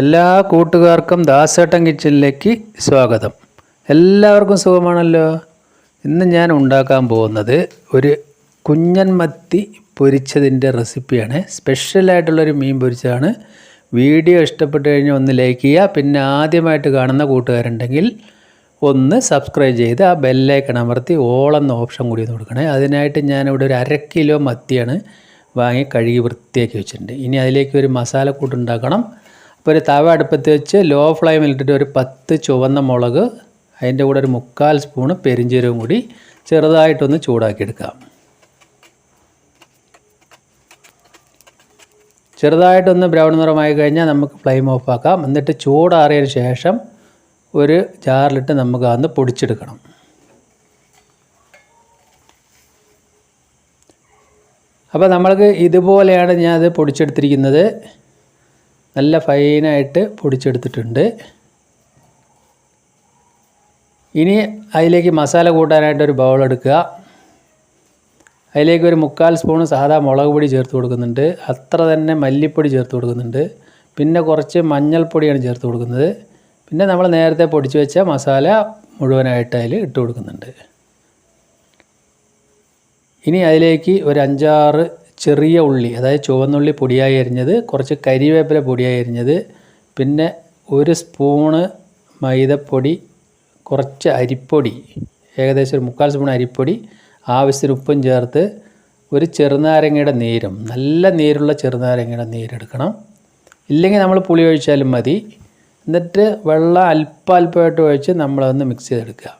എല്ലാ കൂട്ടുകാർക്കും ദാസേട്ടൻ കിച്ചണിലേക്ക് സ്വാഗതം. എല്ലാവർക്കും സുഖമാണല്ലോ? ഇന്ന് ഞാൻ ഉണ്ടാക്കാൻ പോകുന്നത് ഒരു കുഞ്ഞൻ മത്തി പൊരിച്ചതിന്റെ റെസിപ്പിയാണ്. സ്പെഷ്യലായിട്ടുള്ളൊരു മീൻ പൊരിച്ചതാണ്. വീഡിയോ ഇഷ്ടപ്പെട്ട് കഴിഞ്ഞാൽ ഒന്ന് ലൈക്ക് ചെയ്യുക. പിന്നെ ആദ്യമായിട്ട് കാണുന്ന കൂട്ടുകാരുണ്ടെങ്കിൽ ഒന്ന് സബ്സ്ക്രൈബ് ചെയ്ത് ആ ബെല്ലൈക്കൺ അമർത്തി ഓളെന്ന ഓപ്ഷൻ കൂടി ഒന്ന് കൊടുക്കണേ. അതിനായിട്ട് ഞാനിവിടെ ഒരു അര കിലോ മത്തിയാണ് വാങ്ങി കഴുകി വൃത്തിയാക്കി വെച്ചിട്ടുണ്ട്. ഇനി അതിലേക്ക് ഒരു മസാലക്കൂട്ട് ഉണ്ടാക്കണം. അപ്പോൾ ഒരു തവ അടുപ്പത്ത് വെച്ച് ലോ ഫ്ലെയിമിൽ ഇട്ടിട്ട് ഒരു പത്ത് ചുവന്ന മുളക് അതിന്റെ കൂടെ ഒരു മുക്കാൽ സ്പൂണ് പെരിഞ്ചീരവും കൂടി ചെറുതായിട്ടൊന്ന് ചൂടാക്കിയെടുക്കാം. ചെറുതായിട്ടൊന്ന് ബ്രൗൺ നിറമായി കഴിഞ്ഞാൽ നമുക്ക് ഫ്ലെയിം ഓഫ് ആക്കാം. എന്നിട്ട് ചൂടാറിയതിന് ശേഷം ഒരു ജാറിലിട്ട് നമുക്ക് അന്ന് പൊടിച്ചെടുക്കണം. അപ്പോൾ നമ്മൾക്ക് ഇതുപോലെയാണ് ഞാനത് പൊടിച്ചെടുത്തിരിക്കുന്നത്. നല്ല ഫൈനായിട്ട് പൊടിച്ചെടുത്തിട്ടുണ്ട്. ഇനി അതിലേക്ക് മസാല കൂട്ടാനായിട്ട് ഒരു ബൗൾ എടുക്കുക. അതിലേക്ക് ഒരു മുക്കാൽ സ്പൂൺ സാധാ മുളക് പൊടി ചേർത്ത് കൊടുക്കുന്നുണ്ട്. അത്ര തന്നെ മല്ലിപ്പൊടി ചേർത്ത് കൊടുക്കുന്നുണ്ട്. പിന്നെ കുറച്ച് മഞ്ഞൾപ്പൊടിയാണ് ചേർത്ത് കൊടുക്കുന്നത്. പിന്നെ നമ്മൾ നേരത്തെ പൊടിച്ച് വെച്ച മസാല മുഴുവനായിട്ട് അതിൽ ഇട്ട് കൊടുക്കുന്നുണ്ട്. ഇനി അതിലേക്ക് ഒരു അഞ്ചാറ് ചെറിയ ഉള്ളി അതായത് ചുവന്നുള്ളി പൊടിയായി അരിഞ്ഞത് കുറച്ച് കരിവേപ്പില പൊടിയായി അരിഞ്ഞത് പിന്നെ ഒരു സ്പൂണ് മൈദപ്പൊടി കുറച്ച് അരിപ്പൊടി ഏകദേശം ഒരു മുക്കാൽ സ്പൂൺ അരിപ്പൊടി ആവശ്യത്തിന് ഉപ്പും ചേർത്ത് ഒരു ചെറുനാരങ്ങയുടെ നീരും നല്ല നീരുള്ള ചെറുനാരങ്ങയുടെ നീരെടുക്കണം ഇല്ലെങ്കിൽ നമ്മൾ പുളി ഒഴിച്ചാലും മതി. എന്നിട്ട് വെള്ളം അല്പാൽപ്പമായിട്ട് ഒഴിച്ച് നമ്മളതൊന്ന് മിക്സ് ചെയ്തെടുക്കുക.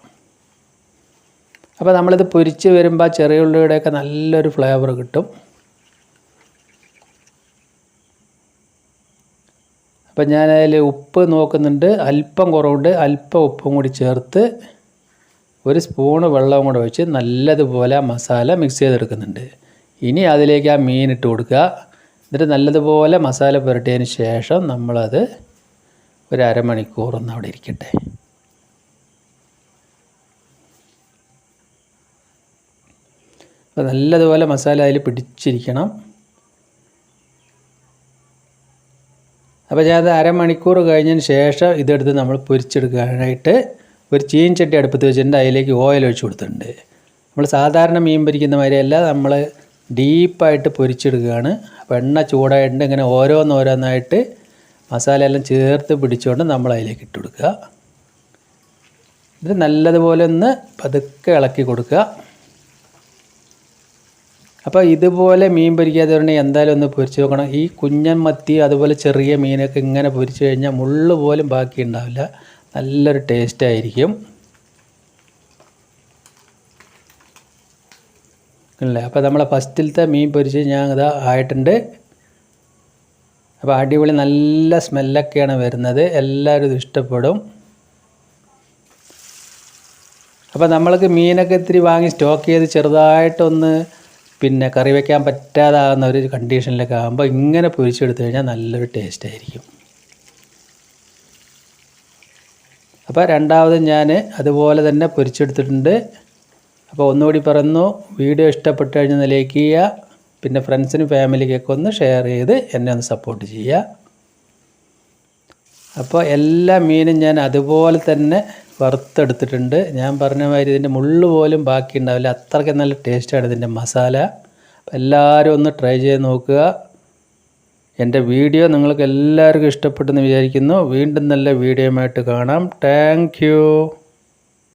അപ്പോൾ നമ്മളിത് പൊരിച്ച് വരുമ്പോൾ ചെറിയ ഉള്ളിയുടെയൊക്കെ നല്ലൊരു ഫ്ലേവർ കിട്ടും. അപ്പം ഞാൻ അതിൽ ഉപ്പ് നോക്കുന്നുണ്ട് അല്പം കുറവുണ്ട് അല്പം ഉപ്പും കൂടി ചേർത്ത് ഒരു സ്പൂണ് വെള്ളവും കൂടെ ഒഴിച്ച് നല്ലതുപോലെ മസാല മിക്സ് ചെയ്തെടുക്കുന്നുണ്ട്. ഇനി അതിലേക്ക് ആ മീൻ ഇട്ട് കൊടുക്കുക. എന്നിട്ട് നല്ലതുപോലെ മസാല പുരട്ടിയതിന് ശേഷം നമ്മളത് ഒരു അരമണിക്കൂറൊന്നും അവിടെ ഇരിക്കട്ടെ. അപ്പോൾ നല്ലതുപോലെ മസാല അതിൽ പിടിച്ചിരിക്കണം. അപ്പോൾ ഞാനത് അരമണിക്കൂർ കഴിഞ്ഞതിന് ശേഷം ഇതെടുത്ത് നമ്മൾ പൊരിച്ചെടുക്കാനായിട്ട് ഒരു ചീൻചട്ടി അടുപ്പത്ത് വെച്ചിട്ടുണ്ട്. അതിലേക്ക് ഓയിൽ ഒഴിച്ച് കൊടുത്തിട്ടുണ്ട്. നമ്മൾ സാധാരണ മീൻ പൊരിക്കുന്ന മാതിരിയല്ല. നമ്മൾ ഡീപ്പായിട്ട് പൊരിച്ചെടുക്കുകയാണ്. അപ്പോൾ എണ്ണ ചൂടായിട്ടുണ്ട്. ഇങ്ങനെ ഓരോന്നോരോന്നായിട്ട് മസാല എല്ലാം ചേർത്ത് പിടിച്ചുകൊണ്ട് നമ്മൾ അതിലേക്ക് ഇട്ട് കൊടുക്കുക. ഇത് നല്ലതുപോലെ ഒന്ന് പതുക്കെ ഇളക്കി കൊടുക്കുക. അപ്പോൾ ഇതുപോലെ മീൻ പൊരിക്കാതെ പറഞ്ഞാൽ എന്തായാലും ഒന്ന് പൊരിച്ച് നോക്കണം. ഈ കുഞ്ഞൻ മത്തി അതുപോലെ ചെറിയ മീനൊക്കെ ഇങ്ങനെ പൊരിച്ച് കഴിഞ്ഞാൽ മുള്ള് പോലും ബാക്കി ഉണ്ടാവില്ല. നല്ലൊരു ടേസ്റ്റ് ആയിരിക്കും. അല്ലേ? അപ്പോൾ നമ്മളെ ഫസ്റ്റിലത്തെ മീൻ പൊരിച്ച് ഞാൻ ഇതാ ആയിട്ടുണ്ട്. അപ്പോൾ അടിപൊളി നല്ല സ്മെല്ലൊക്കെയാണ് വരുന്നത്. എല്ലാവരും ഇത് ഇഷ്ടപ്പെടും. അപ്പോൾ നമ്മൾക്ക് മീനൊക്കെ ഇത്തിരി വാങ്ങി സ്റ്റോക്ക് ചെയ്ത് ചെറുതായിട്ടൊന്ന് പിന്നെ കറി വയ്ക്കാൻ പറ്റാതാകുന്ന ഒരു കണ്ടീഷനിലൊക്കെ ആകുമ്പോൾ ഇങ്ങനെ പൊരിച്ചെടുത്തു കഴിഞ്ഞാൽ നല്ലൊരു ടേസ്റ്റ് ആയിരിക്കും. അപ്പോൾ രണ്ടാമത് ഞാൻ അതുപോലെ തന്നെ പൊരിച്ചെടുത്തിട്ടുണ്ട്. അപ്പോൾ ഒന്നുകൂടി പറയുന്നു വീഡിയോ ഇഷ്ടപ്പെട്ട് കഴിഞ്ഞാൽ ലൈക്ക് ചെയ്യുക പിന്നെ ഫ്രണ്ട്സിനും ഫാമിലിക്കൊക്കെ ഒന്ന് ഷെയർ ചെയ്ത് എന്നെ ഒന്ന് സപ്പോർട്ട് ചെയ്യുക. അപ്പോൾ എല്ലാ മീനും ഞാൻ അതുപോലെ തന്നെ വറുത്തെടുത്തിട്ടുണ്ട്. ഞാൻ പറഞ്ഞ മാതിരി ഇതിന്റെ മുള്ളു പോലും ബാക്കി ഉണ്ടാവില്ല അത്രയ്ക്ക് നല്ല ടേസ്റ്റാണ് ഇതിന്റെ മസാല. എല്ലാവരും ഒന്ന് ട്രൈ ചെയ്ത് നോക്കുക. എന്റെ വീഡിയോ നിങ്ങൾക്ക് എല്ലാവർക്കും ഇഷ്ടപ്പെട്ടെന്ന് വിചാരിക്കുന്നു. വീണ്ടും നല്ല വീഡിയോയുമായിട്ട് കാണാം. താങ്ക്